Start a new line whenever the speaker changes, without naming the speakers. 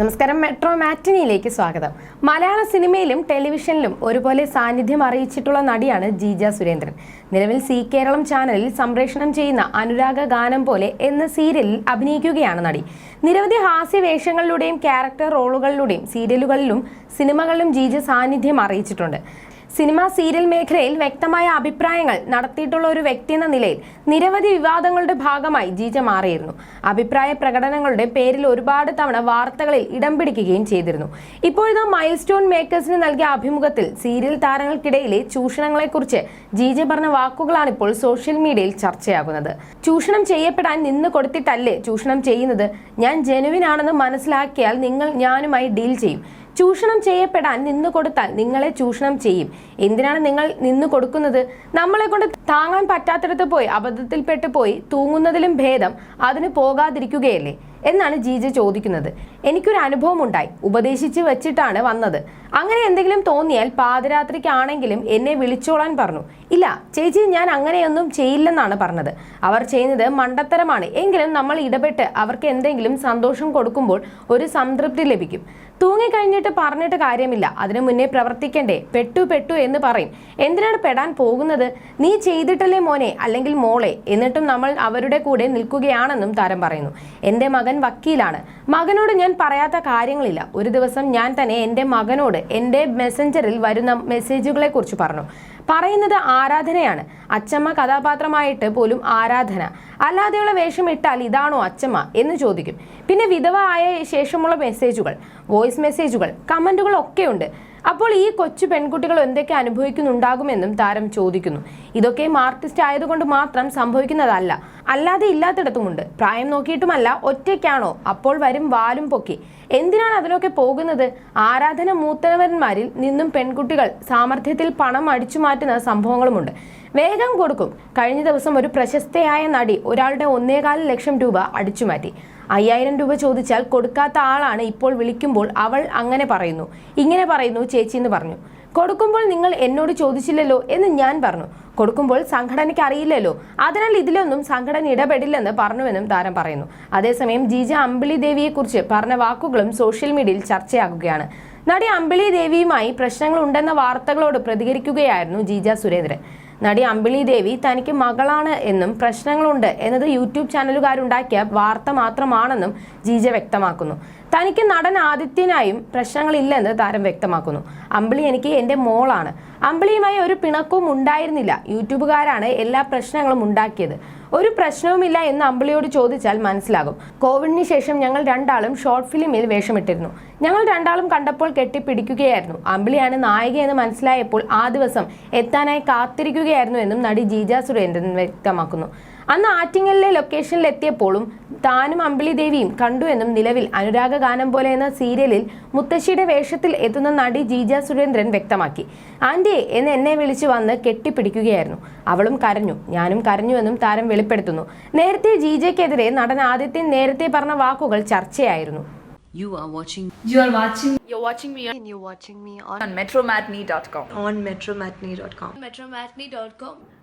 നമസ്കാരം. മെട്രോ മാറ്റിനിയിലേക്ക് സ്വാഗതം. മലയാള സിനിമയിലും ടെലിവിഷനിലും ഒരുപോലെ സാന്നിധ്യം അറിയിച്ചിട്ടുള്ള നടിയാണ് ജീജ സുരേന്ദ്രൻ. നിലവിൽ സി കേരളം ചാനലിൽ സംപ്രേഷണം ചെയ്യുന്ന അനുരാഗ ഗാനം പോലെ എന്ന സീരിയലിൽ അഭിനയിക്കുകയാണ് നടി. നിരവധി ഹാസ്യ വേഷങ്ങളിലൂടെയും ക്യാരക്ടർ റോളുകളിലൂടെയും സീരിയലുകളിലും സിനിമകളിലും ജീജ സാന്നിധ്യം അറിയിച്ചിട്ടുണ്ട്. സിനിമ സീരിയൽ മേഖലയിൽ വ്യക്തമായ അഭിപ്രായങ്ങൾ നടത്തിയിട്ടുള്ള ഒരു വ്യക്തി എന്ന നിലയിൽ നിരവധി വിവാദങ്ങളുടെ ഭാഗമായി ജീജ മാറിയിരുന്നു. അഭിപ്രായ പ്രകടനങ്ങളുടെ പേരിൽ ഒരുപാട് തവണ വാർത്തകളിൽ ഇടം പിടിക്കുകയും ചെയ്തിരുന്നു. ഇപ്പോഴത്തെ മൈൽ സ്റ്റോൺ മേക്കേഴ്സിന് നൽകിയ അഭിമുഖത്തിൽ സീരിയൽ താരങ്ങൾക്കിടയിലെ ചൂഷണങ്ങളെക്കുറിച്ച് ജീജ പറഞ്ഞ വാക്കുകളാണ് ഇപ്പോൾ സോഷ്യൽ മീഡിയയിൽ ചർച്ചയാകുന്നത്. ചൂഷണം ചെയ്യപ്പെടാൻ നിന്ന് കൊടുത്തിട്ടല്ലേ ചൂഷണം ചെയ്യുന്നത്? ഞാൻ ജനുവിനാണെന്ന് മനസ്സിലാക്കിയാൽ നിങ്ങൾ ഞാനുമായി ഡീൽ ചെയ്യും. ചൂഷണം ചെയ്യപ്പെടാൻ നിന്നു കൊടുത്താൽ നിങ്ങളെ ചൂഷണം ചെയ്യും. എന്തിനാണ് നിങ്ങൾ നിന്നു കൊടുക്കുന്നത്? നമ്മളെ കൊണ്ട് താങ്ങാൻ പറ്റാത്തിടത്ത് പോയി അബദ്ധത്തിൽപ്പെട്ട് പോയി തൂങ്ങുന്നതിലും ഭേദം അതിന് പോകാതിരിക്കുകയല്ലേ? എന്നാണ് ജീജ ചോദിക്കുന്നത്. എനിക്കൊരു അനുഭവം ഉണ്ടായി ഉപദേശിച്ച് വെച്ചിട്ടാണ് വന്നത്. അങ്ങനെ എന്തെങ്കിലും തോന്നിയാൽ പാതിരാത്രിക്കാണെങ്കിലും എന്നെ വിളിച്ചോളാൻ പറഞ്ഞു. ഇല്ല ചേച്ചി ഞാൻ അങ്ങനെയൊന്നും ചെയ്യില്ലെന്നാണ് പറഞ്ഞത്. അവർ ചെയ്യുന്നത് മണ്ടത്തരമാണ്. എങ്കിലും നമ്മൾ ഇടപെട്ട് അവർക്ക് എന്തെങ്കിലും സന്തോഷം കൊടുക്കുമ്പോൾ ഒരു സംതൃപ്തി ലഭിക്കും. തൂങ്ങിക്കഴിഞ്ഞിട്ട് പറഞ്ഞിട്ട് കാര്യമില്ല. അതിനു മുന്നേ പ്രവർത്തിക്കണ്ടേ. പെട്ടു പെട്ടു എന്ന് പറയും. എന്തിനാണ് പെടാൻ പോകുന്നത്? നീ ചെയ്തിട്ടല്ലേ മോനെ? അല്ലെങ്കിൽ മോളെ? എന്നിട്ടും നമ്മൾ അവരുടെ കൂടെ നിൽക്കുകയാണെന്നും താരം പറയുന്നു. എന്റെ മകൻ വക്കീലാണ്. മകനോട് ഞാൻ പറയാത്ത കാര്യങ്ങളില്ല. ഒരു ദിവസം ഞാൻ തന്നെ എന്റെ മകനോട് എന്റെ മെസ്സഞ്ചറിൽ വരുന്ന മെസ്സേജുകളെ കുറിച്ച് പറഞ്ഞു. പറയുന്നത് ആരാധനയാണ്. അച്ചമ്മ കഥാപാത്രമായിട്ട് പോലും ആരാധന. അല്ലാതെയുള്ള വേഷം ഇട്ടാൽ ഇതാണോ അച്ചമ്മ എന്ന് ചോദിക്കും. പിന്നെ വിധവ ആയ ശേഷമുള്ള മെസ്സേജുകൾ വോയിസ് മെസ്സേജുകൾ കമന്റുകൾ ഒക്കെയുണ്ട് അപ്പോൾ ഈ കൊച്ചു പെൺകുട്ടികൾ എന്തൊക്കെ അനുഭവിക്കുന്നുണ്ടാകുമെന്നും താരം ചോദിക്കുന്നു. ഇതൊക്കെ ആർട്ടിസ്റ്റ് ആയതുകൊണ്ട് മാത്രം സംഭവിക്കുന്നതല്ല. അല്ലാതെ ഇല്ലാത്തിടത്തുമുണ്ട്. പ്രായം നോക്കിയിട്ടുമല്ല ഒറ്റയ്ക്കാണോ? അപ്പോൾ വരും വാലും പൊക്കി. എന്തിനാണ് അതിലൊക്കെ പോകുന്നത്? ആരാധന മൂത്തവന്മാരിൽ നിന്നും പെൺകുട്ടികൾ സാമർഥ്യത്തിൽ പണം അടിച്ചു മാറ്റുന്ന സംഭവങ്ങളുമുണ്ട്. വേഗം കൊടുക്കും. കഴിഞ്ഞ ദിവസം ഒരു പ്രശസ്തയായ നടി ഒരാളുടെ ഒന്നേകാൽ ലക്ഷം രൂപ അടിച്ചുമാറ്റി അയ്യായിരം രൂപ ചോദിച്ചാൽ കൊടുക്കാത്ത ആളാണ് ഇപ്പോൾ വിളിക്കുമ്പോൾ അവൾ അങ്ങനെ പറയുന്നു. ഇങ്ങനെ പറയുന്നു ചേച്ചി എന്ന് പറഞ്ഞു. കൊടുക്കുമ്പോൾ നിങ്ങൾ എന്നോട് ചോദിച്ചില്ലല്ലോ എന്ന് ഞാൻ പറഞ്ഞു. കൊടുക്കുമ്പോൾ സംഘടനയ്ക്ക് അറിയില്ലല്ലോ. അതിനാൽ ഇതിലൊന്നും സംഘടന ഇടപെടില്ലെന്ന് പറഞ്ഞുവെന്നും താരം പറയുന്നു. അതേസമയം ജീജ അമ്പിളി ദേവിയെക്കുറിച്ച് പറഞ്ഞ വാക്കുകളും സോഷ്യൽ മീഡിയയിൽ ചർച്ചയാകുകയാണ്. നടി അമ്പിളി ദേവിയുമായി പ്രശ്നങ്ങൾ ഉണ്ടെന്ന വാർത്തകളോട് പ്രതികരിക്കുകയായിരുന്നു ജീജ സുരേന്ദ്രൻ. നടി അമ്പിളി ദേവി തനിക്ക് മകളാണ് എന്നും പ്രശ്നങ്ങളുണ്ട് എന്നത് യൂട്യൂബ് ചാനലുകാരുണ്ടാക്കിയ വാർത്ത മാത്രമാണെന്നും ജീജ വ്യക്തമാക്കുന്നു. തനിക്ക് നടൻ ആദിത്യനായും പ്രശ്നങ്ങളില്ലെന്ന് താരം വ്യക്തമാക്കുന്നു. അമ്പിളി എനിക്ക് എന്റെ മോളാണ്. അമ്പിളിയുമായി ഒരു പിണക്കവും ഉണ്ടായിരുന്നില്ല. യൂട്യൂബുകാരാണ് എല്ലാ പ്രശ്നങ്ങളും ഉണ്ടാക്കിയത്. ഒരു പ്രശ്നവുമില്ല എന്ന് അമ്പിളിയോട് ചോദിച്ചാൽ മനസ്സിലാകും. കോവിഡിന് ശേഷം ഞങ്ങൾ രണ്ടാളും ഷോർട്ട് ഫിലിമിൽ വേഷമിട്ടിരുന്നു. ഞങ്ങൾ രണ്ടാളും കണ്ടപ്പോൾ കെട്ടിപ്പിടിക്കുകയായിരുന്നു. അമ്പിളിയാണ് നായികയെന്ന് മനസ്സിലായപ്പോൾ ആ ദിവസം എത്താനായി കാത്തിരിക്കുകയായിരുന്നു എന്നും നടി ജീജ സുരേന്ദ്രൻ വ്യക്തമാക്കുന്നു. അന്ന് ആറ്റിങ്ങലിലെ ലൊക്കേഷനിൽ എത്തിയപ്പോഴും താനും അമ്പിളി ദേവിയും കണ്ടുവെന്നും നിലവിൽ അനുരാഗ ഗാനം പോലെ എന്ന സീരിയലിൽ മുത്തശ്ശിയുടെ വേഷത്തിൽ എത്തുന്ന നടി ജീജ സുരേന്ദ്രൻ വ്യക്തമാക്കി ആന്റി എന്ന് എന്നെ വിളിച്ചു വന്ന് കെട്ടിപ്പിടിക്കുകയായിരുന്നു അവളും കരഞ്ഞു ഞാനും കരഞ്ഞു എന്നും താരം വെളിപ്പെടുത്തുന്നു നേരത്തെ ജീജയ്ക്കെതിരെ നടൻ ആദിത്യൻ നേരത്തെ പറഞ്ഞ വാക്കുകൾ ചർച്ചയായിരുന്നു
You are watching
You are watching
You're watching me
and you're watching me on,
on metromatney.com.
on metromatney.com.
Metromatney.com.